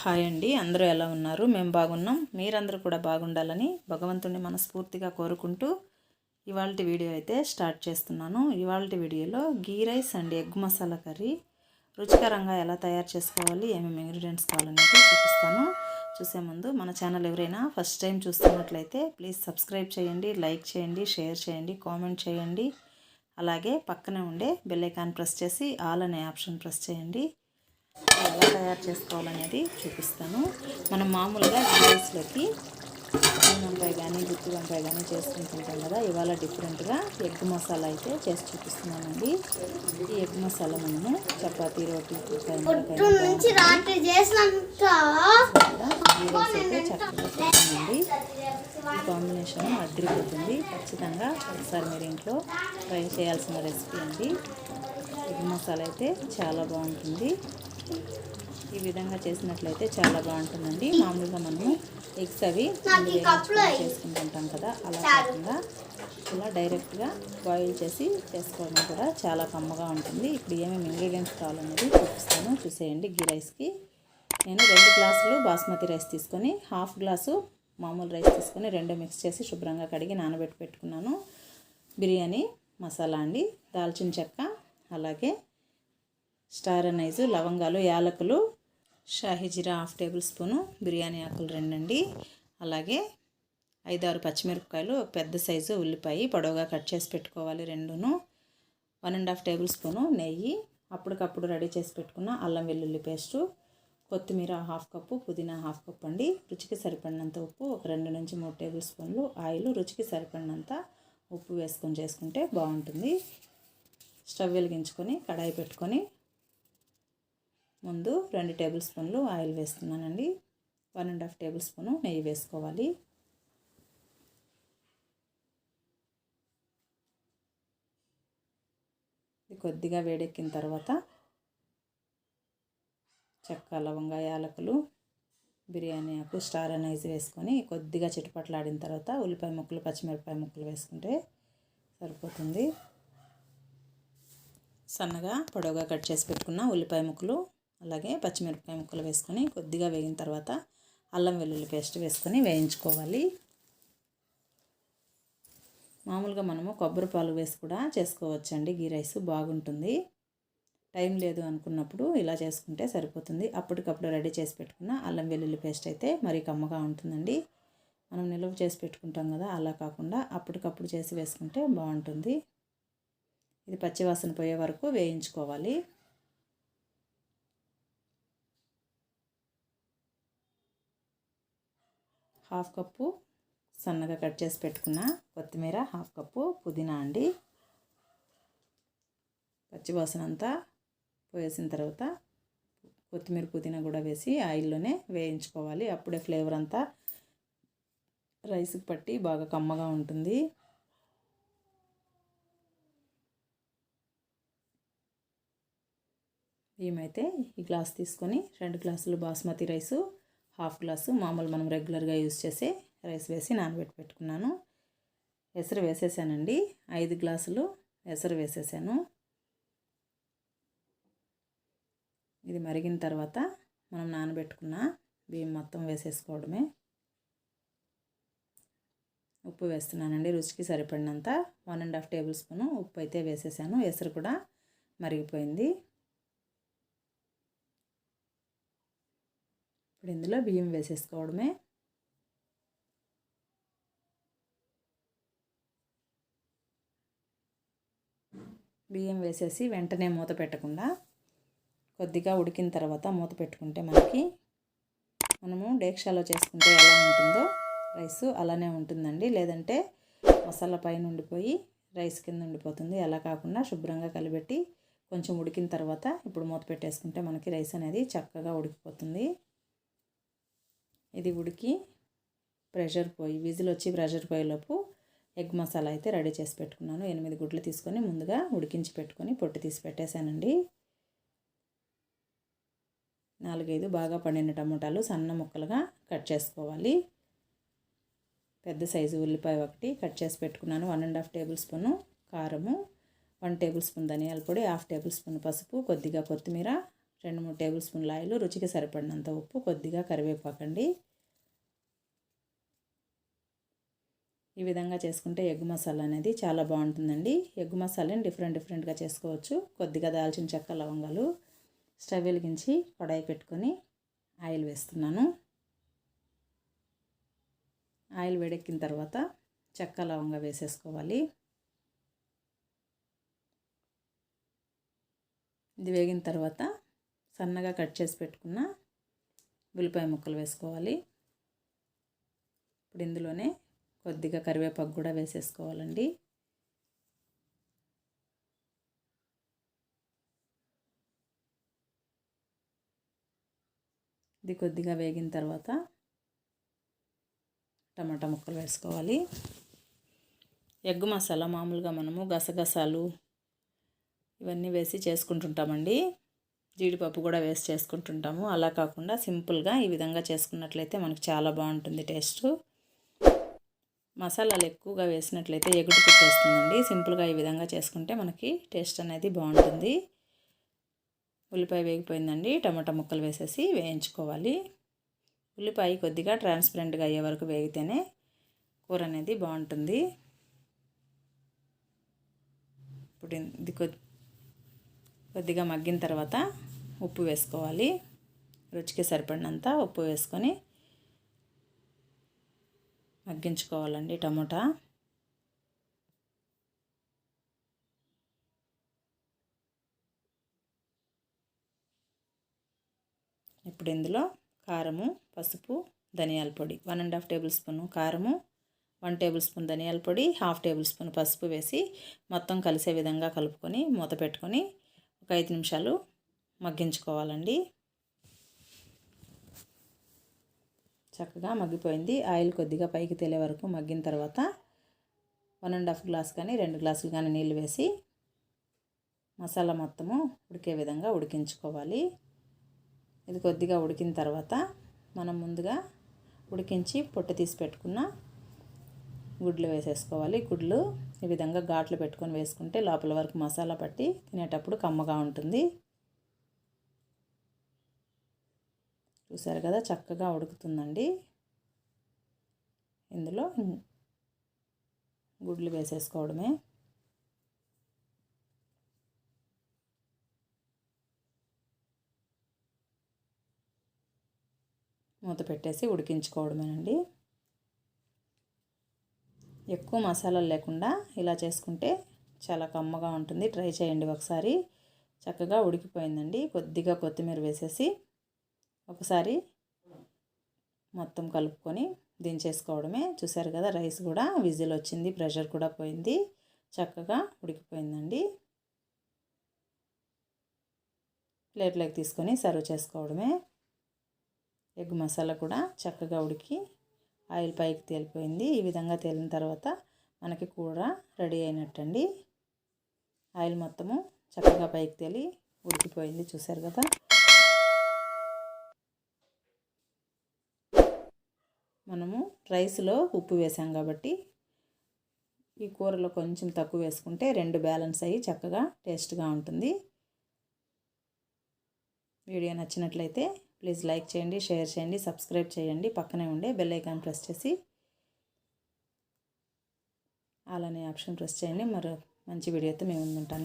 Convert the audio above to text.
Hi అండి. అందరూ ఎలా ఉన్నారు? మేము బాగున్నాం. మీరందరూ కూడా బాగుండాలని భగవంతుని మనస్ఫూర్తిగా కోరుకుంటూ ఇవాళ వీడియో అయితే స్టార్ట్ చేస్తున్నాను. ఇవాళ వీడియోలో ghee rice and egg masala curry రుచికరంగా ఎలా తయారు చేసుకోవాలి ఏమేమి ఇంగ్రీడియంట్స్ కావాలనేది చూపిస్తాను. చూసే ముందు మన ఛానల్ ఎవరైనా ఫస్ట్ టైం చూస్తున్నట్లయితే ప్లీజ్ సబ్స్క్రైబ్ చేయండి లైక్ చేయండి షేర్ చేయండి కామెంట్ చేయండి. అలాగే పక్కనే ఉండే బెల్ ఐకాన్ ప్రెస్ చేసి ఆల్ అనే ఆప్షన్ ప్రెస్ చేయండి. ఎలా తయారు చేసుకోవాలనేది చూపిస్తాను. మనం మామూలుగా రైస్లోకి వంకాయ కానీ గుత్తి వంకాయ కానీ చేసుకుంటుంటాం కదా ఇవాళ డిఫరెంట్గా ఎగ్ మసాలా అయితే చేసి చూపిస్తున్నానండి. ఈ ఎగ్ మసాలా మనము చపాతీ రోటీ ఈ కాంబినేషన్ అదిరిపోతుంది. ఖచ్చితంగా ఒకసారి మీరు ఇంట్లో ట్రై చేయాల్సిన రెసిపీ అండి. ఎగ్ మసాలా అయితే చాలా బాగుంటుంది. ఈ విధంగా చేసినట్లయితే చాలా బాగుంటుందండి. మామూలుగా మనము ఎగ్స్ అవి చేసుకుంటుంటాం కదా అలా కాకుండా ఇలా డైరెక్ట్గా బాయిల్ చేసి చేసుకోవడం కూడా చాలా కమ్మగా ఉంటుంది. ఇప్పుడు ఏమేమి ఇంగ్రీడియంట్స్ కావాలనేది చూపిస్తాను. చూసేయండి గీ రైస్కి. నేను రెండు గ్లాసులు బాస్మతి రైస్ తీసుకొని హాఫ్ గ్లాసు మామూలు రైస్ తీసుకొని రెండు మిక్స్ చేసి శుభ్రంగా కడిగి నానబెట్టి పెట్టుకున్నాను. బిర్యానీ మసాలా అండి దాల్చిన చెక్క అలాగే స్టార్ అనైజు లవంగాలు యాలకులు షాహిజీరా హాఫ్ టేబుల్ స్పూను బిర్యానీ ఆకులు రెండండి. అలాగే ఐదారు పచ్చిమిరపకాయలు పెద్ద సైజు ఉల్లిపాయ పొడవుగా కట్ చేసి పెట్టుకోవాలి రెండును. One and half tablespoon నెయ్యి అప్పటికప్పుడు రెడీ చేసి పెట్టుకున్న అల్లం వెల్లుల్లి పేస్టు కొత్తిమీర హాఫ్ కప్పు పుదీనా హాఫ్ కప్ అండి. రుచికి సరిపడినంత ఉప్పు ఒక రెండు నుంచి మూడు టేబుల్ స్పూన్లు ఆయిల్. రుచికి సరిపడినంత ఉప్పు వేసుకొని చేసుకుంటే బాగుంటుంది. స్టవ్ వెలిగించుకొని కడాయి పెట్టుకొని ముందు రెండు టేబుల్ స్పూన్లు ఆయిల్ వేస్తున్నానండి. One and half tablespoon నెయ్యి వేసుకోవాలి. ఇది కొద్దిగా వేడెక్కిన తర్వాత చెక్క లవంగా యాలకులు బిర్యానీ ఆకు స్టార్ అనేసి వేసుకొని కొద్దిగా చిటపట్లాడిన తర్వాత ఉల్లిపాయ ముక్కలు పచ్చిమిరపాయ ముక్కలు వేసుకుంటే సరిపోతుంది. సన్నగా పొడవుగా కట్ చేసి పెట్టుకున్న ఉల్లిపాయ ముక్కలు అలాగే పచ్చిమిరపకాయ ముక్కలు వేసుకొని కొద్దిగా వేగిన తర్వాత అల్లం వెల్లుల్లి పేస్ట్ వేసుకొని వేయించుకోవాలి. మామూలుగా మనము కొబ్బరి పాలు వేసి కూడా చేసుకోవచ్చండి. గీ రైస్ బాగుంటుంది. టైం లేదు అనుకున్నప్పుడు ఇలా చేసుకుంటే సరిపోతుంది. అప్పటికప్పుడు రెడీ చేసి పెట్టుకున్న అల్లం వెల్లుల్లి పేస్ట్ అయితే మరీ కమ్మగా ఉంటుందండి. మనం నిల్వ చేసి పెట్టుకుంటాం కదా అలా కాకుండా అప్పటికప్పుడు చేసి వేసుకుంటే బాగుంటుంది. ఇది పచ్చివాసన పోయే వరకు వేయించుకోవాలి. హాఫ్ కప్పు సన్నగా కట్ చేసి పెట్టుకున్న కొత్తిమీర హాఫ్ కప్పు పుదీనా అండి. పచ్చివాసన అంతా పోయేసిన తర్వాత కొత్తిమీర పుదీనా కూడా వేసి ఆయిల్లోనే వేయించుకోవాలి. అప్పుడే ఫ్లేవర్ అంతా రైస్కి పట్టి బాగా కమ్మగా ఉంటుంది. ఏమైతే ఈ గ్లాస్ తీసుకొని రెండు గ్లాసులు బాస్మతి రైసు హాఫ్ గ్లాసు మామూలు మనం రెగ్యులర్గా యూజ్ చేసే రైస్ వేసి నానబెట్టి పెట్టుకున్నాను. ఎసరు వేసేసానండి. ఐదు గ్లాసులు ఎసరు వేసేసాను. ఇది మరిగిన తర్వాత మనం నానబెట్టుకున్న బియ్యం మొత్తం వేసేసుకోవడమే. ఉప్పు వేస్తున్నానండి. రుచికి సరిపడినంత one and half tablespoon ఉప్పు అయితే వేసేసాను. ఎసరు కూడా మరిగిపోయింది. ఇప్పుడు ఇందులో బియ్యం వేసేసుకోవడమే. బియ్యం వేసేసి వెంటనే మూత పెట్టకుండా కొద్దిగా ఉడికిన తర్వాత మూత పెట్టుకుంటే మనకి మనము డేక్షాలో చేసుకుంటే ఎలా ఉంటుందో రైస్ అలానే ఉంటుందండి. లేదంటే మసాలా పైన ఉండిపోయి రైస్ కింద ఉండిపోతుంది. అలా కాకుండా శుభ్రంగా కలిపెట్టి కొంచెం ఉడికిన తర్వాత ఇప్పుడు మూత పెట్టేసుకుంటే మనకి రైస్ అనేది చక్కగా ఉడికిపోతుంది. ఇది ఉడికి ప్రెషర్ పోయి విజిల్ వచ్చి ప్రెషర్ పోయేలోపు ఎగ్ మసాలా అయితే రెడీ చేసి పెట్టుకున్నాను. ఎనిమిది గుడ్లు తీసుకొని ముందుగా ఉడికించి పెట్టుకొని పొట్టు తీసి పెట్టేశానండి. నాలుగైదు బాగా పండిన టమోటాలు సన్న ముక్కలుగా కట్ చేసుకోవాలి. పెద్ద సైజు ఉల్లిపాయ ఒకటి కట్ చేసి పెట్టుకున్నాను. One and half tablespoon కారము వన్ టేబుల్ స్పూన్ ధనియాల పొడి హాఫ్ టేబుల్ స్పూన్ పసుపు కొద్దిగా కొత్తిమీర రెండు మూడు టేబుల్ స్పూన్ల ఆయిల్ రుచికి సరిపడినంత ఉప్పు కొద్దిగా కరివేపాకండి. ఈ విధంగా చేసుకుంటే ఎగ్ మసాలా అనేది చాలా బాగుంటుందండి. ఎగ్ మసాలాని డిఫరెంట్ డిఫరెంట్గా చేసుకోవచ్చు. కొద్దిగా దాల్చిన చెక్క లవంగాలు స్టవ్ వెలిగించి కడాయి పెట్టుకొని ఆయిల్ వేస్తున్నాను. ఆయిల్ వేడెక్కిన తర్వాత చెక్క లవంగా వేసేసుకోవాలి. ఇది వేగిన తర్వాత సన్నగా కట్ చేసి పెట్టుకున్న ఉల్లిపాయ ముక్కలు వేసుకోవాలి. ఇప్పుడు ఇందులోనే కొద్దిగా కరివేపాకు కూడా వేసేసుకోవాలండి. ఇది కొద్దిగా వేగిన తర్వాత టమాటా ముక్కలు వేసుకోవాలి. ఎగ్ మసాలా మామూలుగా మనము గసగసాలు ఇవన్నీ వేసి చేసుకుంటుంటామండి. జీడిపప్పు కూడా వేస్ట్ చేసుకుంటుంటాము. అలా కాకుండా సింపుల్గా ఈ విధంగా చేసుకున్నట్లయితే మనకు చాలా బాగుంటుంది టేస్ట్. మసాలాలు ఎక్కువగా వేసినట్లయితే ఎగుడు పెట్టేస్తుందండి సింపుల్గా ఈ విధంగా చేసుకుంటే మనకి టేస్ట్ అనేది బాగుంటుంది. ఉల్లిపాయ వేగిపోయిందండి. టమాటా ముక్కలు వేసేసి వేయించుకోవాలి. ఉల్లిపాయ కొద్దిగా ట్రాన్స్పరెంట్గా అయ్యే వరకు వేగితేనే కూర అనేది బాగుంటుంది. ఇప్పుడు ఇది కొద్దిగా మగ్గిన తర్వాత ఉప్పు వేసుకోవాలి. రుచికి సరిపడినంత ఉప్పు వేసుకొని మగ్గించుకోవాలండి టమోటా. ఇప్పుడు ఇందులో కారము పసుపు ధనియాల పొడి one and half tablespoon కారము వన్ టేబుల్ స్పూన్ ధనియాల పొడి హాఫ్ టేబుల్ స్పూన్ పసుపు వేసి మొత్తం కలిసే విధంగా కలుపుకొని మూత పెట్టుకొని ఒక ఐదు నిమిషాలు మగ్గించుకోవాలండి. చక్కగా మగ్గిపోయింది. ఆయిల్ కొద్దిగా పైకి తేలే వరకు మగ్గిన తర్వాత వన్ అండ్ హాఫ్ గ్లాస్ కానీ రెండు గ్లాసులు కానీ నీళ్ళు వేసి మసాలా మొత్తము ఉడికే విధంగా ఉడికించుకోవాలి. ఇది కొద్దిగా ఉడికిన తర్వాత మనం ముందుగా ఉడికించి పొట్టు తీసి పెట్టుకున్న గుడ్లు వేసేసుకోవాలి. గుడ్లు ఈ విధంగా ఘాట్లు పెట్టుకొని వేసుకుంటే లోపల వరకు మసాలా పట్టి తినేటప్పుడు కమ్మగా ఉంటుంది. చూసారు కదా చక్కగా ఉడుకుతుందండి. ఇందులో గుడ్లు వేసేసుకోవడమే. మూత పెట్టేసి ఉడికించుకోవడమేనండి. ఎక్కువ మసాలాలు లేకుండా ఇలా చేసుకుంటే చాలా కమ్మగా ఉంటుంది. ట్రై చేయండి ఒకసారి. చక్కగా ఉడికిపోయిందండి. కొద్దిగా కొత్తిమీర వేసేసి ఒకసారి మొత్తం కలుపుకొని దించేసుకోవడమే. చూసారు కదా రైస్ కూడా విజిల్ వచ్చింది ప్రెషర్ కూడా పోయింది చక్కగా ఉడికిపోయిందండి. ప్లేట్లోకి తీసుకొని సర్వ్ చేసుకోవడమే. ఎగ్ మసాలా కూడా చక్కగా ఉడికి ఆయిల్ పైకి తేలిపోయింది. ఈ విధంగా తేలిన తర్వాత మనకి కూర రెడీ అయినట్టండి. ఆయిల్ మొత్తము చక్కగా పైకి తేలి ఉడికిపోయింది చూసారు కదా. మనము రైస్లో ఉప్పు వేసాం కాబట్టి ఈ కూరలో కొంచెం తక్కువ వేసుకుంటే రెండు బ్యాలెన్స్ అయ్యి చక్కగా టేస్ట్గా ఉంటుంది. వీడియో నచ్చినట్లయితే ప్లీజ్ లైక్ చేయండి షేర్ చేయండి సబ్స్క్రైబ్ చేయండి. పక్కనే ఉండే బెల్ ఐకాన్ ప్రెస్ చేసి అలానే ఆప్షన్ ప్రెస్ చేయండి. మరో మంచి వీడియోతో మేము ఉంటాను